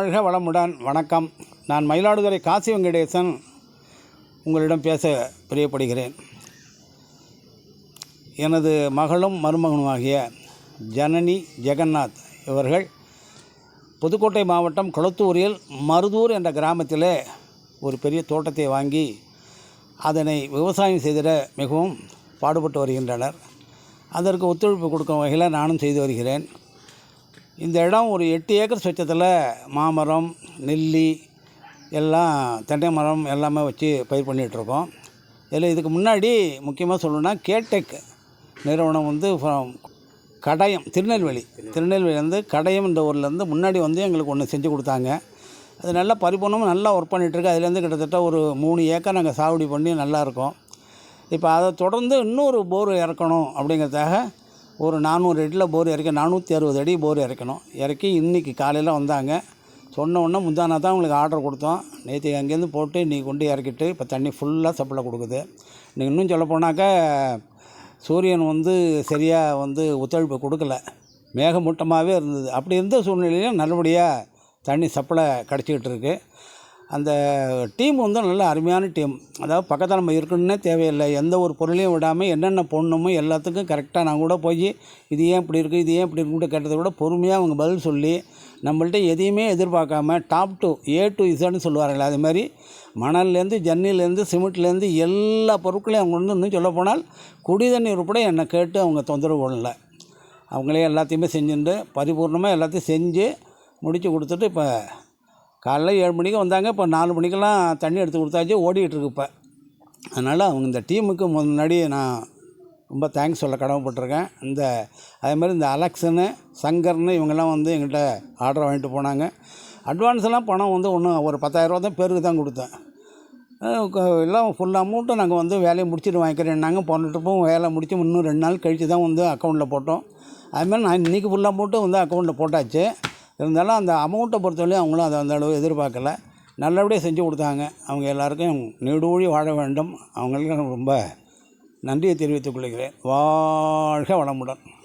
வாழ்க வளமுடன். வணக்கம். நான் மயிலாடுதுறை காசி வெங்கடேசன். உங்களிடம் பேச பிரியப்படுகிறேன். எனது மகளும் மருமகனுமாகிய ஜனனி ஜெகநாத் இவர்கள் புதுக்கோட்டை மாவட்டம் கொளத்தூரில் மருதூர் என்ற கிராமத்திலே ஒரு பெரிய தோட்டத்தை வாங்கி அதனை விவசாயம் செய்திட மிகவும் பாடுபட்டு வருகின்றனர். அதற்கு ஒத்துழைப்பு கொடுக்கும் வகையில் நானும் செய்து வருகிறேன். இந்த இடம் ஒரு எட்டு ஏக்கர் சொச்சத்தில் மாமரம் நெல்லி எல்லாம் தென்னை மரம் எல்லாமே வச்சு பயிர் பண்ணிகிட்ருக்கோம் இதில் இதுக்கு முன்னாடி முக்கியமாக சொல்லணும்னா கேடெக் நிறுவனம் வந்து கடையம் திருநெல்வேலி. திருநெல்வேலியிலேருந்து வந்து கடையம் ஊர்லேருந்து முன்னாடி வந்து எங்களுக்கு ஒன்று செஞ்சு கொடுத்தாங்க. அது நல்லா பரிபூர்ணமாக நல்லா ஒர்க் பண்ணிகிட்ருக்கு அதுலேருந்து கிட்டத்தட்ட ஒரு மூணு ஏக்கர் நாங்கள் சாகுபடி பண்ணி நல்லாயிருக்கோம் இப்போ அதை தொடர்ந்து இன்னொரு போர் இறக்கணும் அப்படிங்கிறதுக்காக ஒரு நானூறு அடியில் போர் இறக்கி நானூற்றி அறுபது அடி போர் இறக்கணும். இறக்கி இன்றைக்கி காலையில் வந்தாங்க. சொன்ன உடனே முந்தானா தான் உங்களுக்கு ஆர்டர் கொடுத்தோம். நேற்று அங்கேருந்து போட்டு இன்றைக்கி கொண்டு இறக்கிட்டு இப்போ தண்ணி ஃபுல்லாக சப்ளை கொடுக்குது. நீங்கள் இன்னும் சொல்ல போனாக்கா சூரியன் வந்து சரியாக வந்து ஒத்துழைப்பு கொடுக்கல. மேகமூட்டமாகவே இருந்தது. அப்படி இருந்த சூழ்நிலையிலும் நல்லபடியாக தண்ணி சப்ளை கிடச்சிக்கிட்டு இருக்குது அந்த டீம் வந்து நல்ல அருமையான டீம். அதாவது பக்கத்தில் நம்ம இருக்கணுன்னே தேவையில்லை. எந்த ஒரு பொருளையும் விடாமல் என்னென்ன போடணுமோ எல்லாத்துக்கும் கரெக்டாக நான் கூட போய் இது ஏன் இப்படி இருக்குது இது ஏன் இப்படி இருக்குன்னு கேட்டதை விட பொறுமையாக அவங்க பதில் சொல்லி நம்மள்ட்ட எதையுமே எதிர்பார்க்காம டாப் டூ ஏ டு இசட்னு சொல்லுவார்கள் அது மாதிரி மணல்லேருந்து ஜன்னிலேருந்து சிமெண்ட்லேருந்து எல்லா பொருட்களையும் அவங்க வந்து இன்னும் சொல்லப்போனால் குடி தண்ணீர் உட்பட என்னை கேட்டு அவங்க தொந்தரவு பண்ணலை. அவங்களே எல்லாத்தையுமே செஞ்சுட்டு பரிபூர்ணமாக எல்லாத்தையும் செஞ்சு முடித்து கொடுத்துட்டு இப்போ காலைல ஏழு மணிக்கு வந்தாங்க இப்போ நாலு மணிக்கெல்லாம் தண்ணி எடுத்து கொடுத்தாச்சு ஓடிக்கிட்டுருக்கு இப்போ. அதனால் அவங்க இந்த டீமுக்கு முன்னாடி நான் ரொம்ப தேங்க்ஸ் சொல்ல கடமைப்பட்டிருக்கேன். இந்த அதேமாதிரி இந்த அலெக்ஸனு சங்கர்னு இவங்கெல்லாம் வந்து எங்கிட்ட ஆர்டர் வாங்கிட்டு போனாங்க. அட்வான்ஸ்லாம் பணம் வந்து ஒன்றும் ஒரு பத்தாயிரரூவா தான் பேருக்கு தான் கொடுத்தேன். எல்லாம் ஃபுல் அமௌண்ட்டும் நாங்கள் வந்து வேலையை முடிச்சுட்டு வாங்கிக்கிறேன்னாங்க. போன ட்ரிப்பும் வேலை முடிச்சு இன்னும் ரெண்டு நாள் கழித்து தான் வந்து அக்கௌண்ட்டில் போட்டோம். அதுமாதிரி நான் இன்றைக்கி ஃபுல் அமௌண்ட்டும் வந்து அக்கௌண்ட்டில் போட்டாச்சு. இருந்தாலும் அந்த அமௌண்ட்டை பொறுத்தவரையும் அவங்களும் அதை அந்த அளவு எதிர்பார்க்கல. நல்லபடியாக செஞ்சு கொடுத்தாங்க. அவங்க எல்லாருக்கும் நீடூழி வாழ வேண்டும். அவங்களுக்கும் ரொம்ப நன்றியை தெரிவித்துக் கொள்கிறேன். வாழ்க வளமுடன்.